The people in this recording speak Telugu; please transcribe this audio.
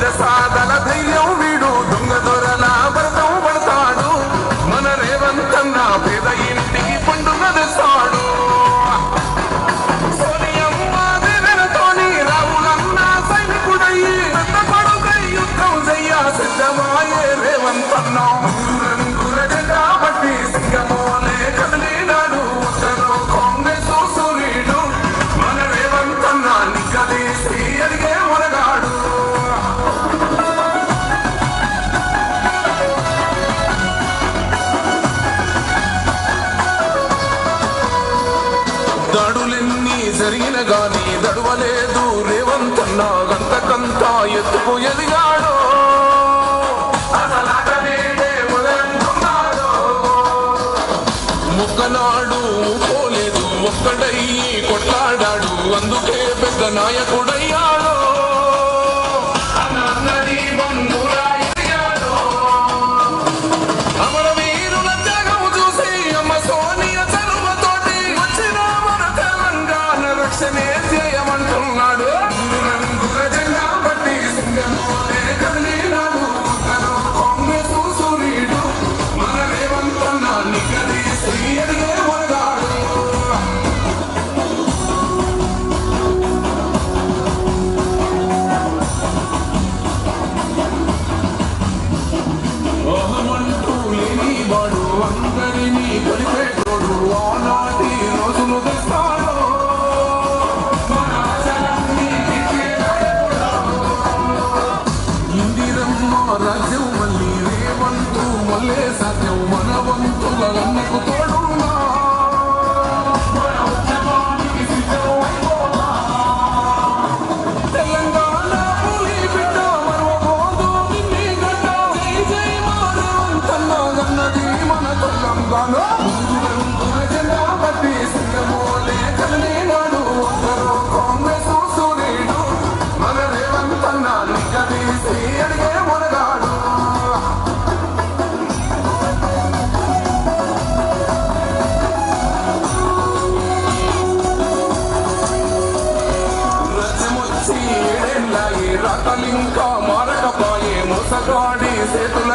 ധൈര്യവും ఎదిగిన గాని దడవలేదు రేవంతన్న గంతకంతా ఎత్తుకు ఎదిగాడు. ముక్కనాడు పోలేదు ఒక్కడయ్యి కొట్లాడాడు అందుకే పెద్ద నాయకుడయ్యాడు. రాజ్యం మళ్ళీ రేవంతు మళ్ళీ సత్యం మాటలింకా మారకపాయే మోసగాడి సేతుల